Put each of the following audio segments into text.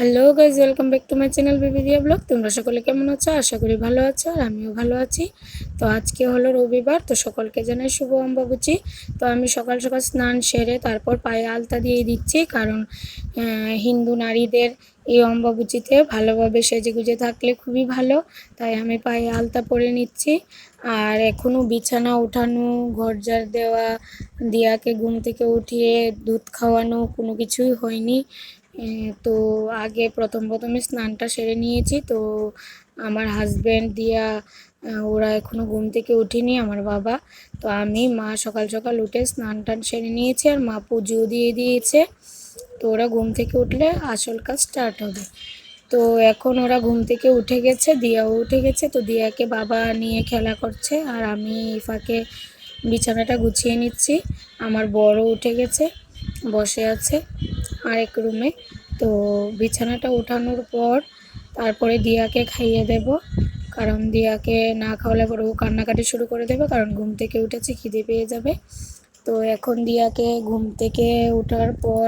Hello guys welcome back to my channel baby Diya vlog তোমরা সকলে কেমন আছো? আশা করি ভালো আছো আর আমিও ভালো আছি। তো আজকে হলো রবিবার, তো সকলকে জানাই শুভ অম্বাবুচি। তো আমি সকাল সকাল স্নান সেরে তারপর পায়ে আলতা দিয়ে দিচ্ছি, কারণ হিন্দু নারীদের এই অম্বাবুচিতে ভালোভাবে সেজে গুজে থাকলে খুবই ভালো। তাই আমি পায়ে আলতা পরে নিচ্ছি। আর এখনও বিছানা ওঠানো ঘর দেওয়া, দিয়াকে ঘুম থেকে উঠিয়ে দুধ খাওয়ানো, কোনো কিছুই হয়নি। তো আগে প্রথম প্রথমে স্নানটা সেরে নিয়েছি। তো আমার হাজব্যান্ড দিয়া ওরা এখনও ঘুম থেকে উঠিনি আমার বাবা। তো আমি, মা সকাল সকাল উঠে স্নান টান সেরে নিয়েছি আর মা পুজো দিয়ে দিয়েছে। তো ওরা ঘুম থেকে উঠলে আসল কাজ স্টার্ট হবে। তো এখন ওরা ঘুম থেকে উঠে গেছে, দিয়াও উঠে গেছে। তো দিয়াকে বাবা নিয়ে খেলা করছে আর আমি ফাঁকে বিছানাটা গুছিয়ে নিচ্ছি। আমার বড় উঠে গেছে, বসে আছে। আরেক রুমে। তো বিছানাটা উঠানোর পর তারপরে দিয়াকে খাইয়ে দেব। কারণ দিয়াকে না খাওয়ালে পরে ও কান্নাকাটি শুরু করে দেবে, কারণ ঘুম থেকে উঠেছে, খিদে পেয়ে যাবে। তো এখন দিয়াকে ঘুম থেকে ওঠার পর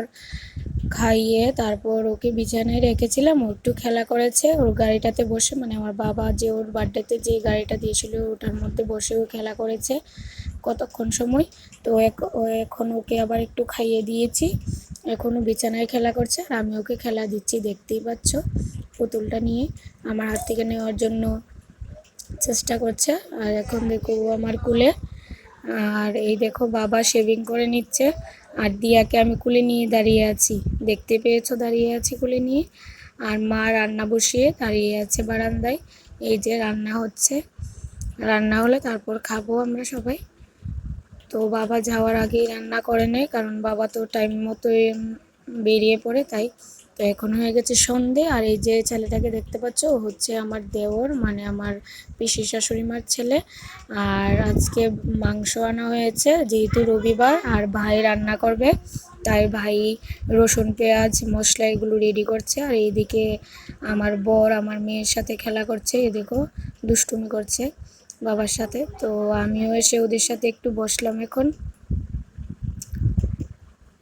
খাইয়ে তারপর ওকে বিছানায় রেখেছিলাম। ও একটু খেলা করেছে, ওর গাড়িটাতে বসে মানে আমার বাবা যে ওর বার্থডেতে যে গাড়িটা দিয়েছিল, ওটার মধ্যে বসে ও খেলা করেছে কতক্ষণ সময়। তো এখন ওকে আবার একটু খাইয়ে দিয়েছি। এখনও বিছানায় খেলা করছে আর আমি ওকে খেলা দিচ্ছি, দেখতেই পাচ্ছ। পুতুলটা নিয়ে আমার হাত থেকে নেওয়ার জন্য চেষ্টা করছে। আর এখন দেখো ও আমার কুলে। আর এই দেখো বাবা শেভিং করে নিচ্ছে। আর দিয়াকে আমি কুলে নিয়ে দাঁড়িয়ে আছি। দেখতে পেয়েছ দাঁড়িয়ে আছি কুলে নিয়ে? আর মা রান্না বসিয়ে দাঁড়িয়ে আছে বারান্দায়। এই যে রান্না হচ্ছে। রান্না হলে তারপর খাব আমরা সবাই। তো বাবা যাওয়ার আগেই রান্না করে নেয় কারণ বাবা তো টাইম উম, বেরিয়ে পড়ে তাই। তো এখন হয়ে গেছে সন্ধে আর এই যে ছেলেটাকে দেখতে পাচ্ছ ও হচ্ছে আমার দেওর মানে আমার পিসি শাশুড়ি মার ছেলে। আর আজকে মাংস আনা হয়েছে যেহেতু রবিবার আর ভাই রান্না করবে তাই ভাই রসুন পেঁয়াজ মশলা এগুলো রেডি করছে। আর এইদিকে আমার বর আমার মেয়ের সাথে খেলা করছে এদিকেও দুষ্টুমি করছে। বাবার সাথে। তো আমিও এসে ওদের সাথে একটু বসলাম এখন।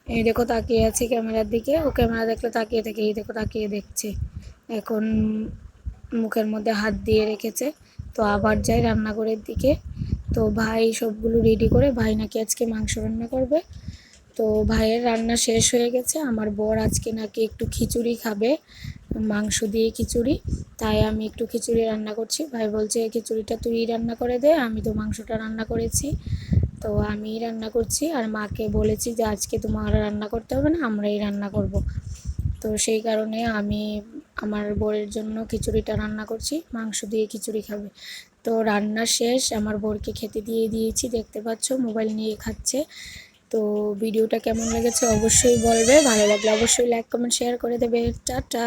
এই দেখো তাকিয়ে আছি ক্যামেরার দিকে। ও ক্যামেরা দেখলে তাকিয়ে থাকে, এই দেখো তাকিয়ে দেখছে। এখন মুখের মধ্যে হাত দিয়ে রেখেছে। তো আবার যাই রান্নাঘরের দিকে। তো ভাই সবগুলো রেডি করে, ভাই নাকি আজকে মাংস রান্না করবে। তো ভাইয়ের রান্না শেষ হয়ে গেছে। আমার বর আজকে নাকি একটু খিচুড়ি খাবে। মাংস দিয়ে খিচুড়ি। তাই আমি একটু খিচুড়ি রান্না করছি। ভাই বলছে, খিচুড়িটা তুই রান্না করে দে, আমি তো মাংসটা রান্না করেছি। তো আমি রান্না করছি আর মাকে বলেছি যে, আজকে তোমার রান্না করতে হবে না, আমরাই রান্না করব। তো সেই কারণে আমি আমার বরের জন্য খিচুড়িটা রান্না করছি, মাংস দিয়ে খিচুড়ি খাবে। তো রান্না শেষ, আমার বরকে খেতে দিয়ে দিয়েছি, দেখতে পাচ্ছ, মোবাইল নিয়ে খাচ্ছে। তো ভিডিওটা কেমন লেগেছে অবশ্যই বলবে। ভালো লাগলে অবশ্যই লাইক কমেন্ট শেয়ার করে দেবে। টাটা।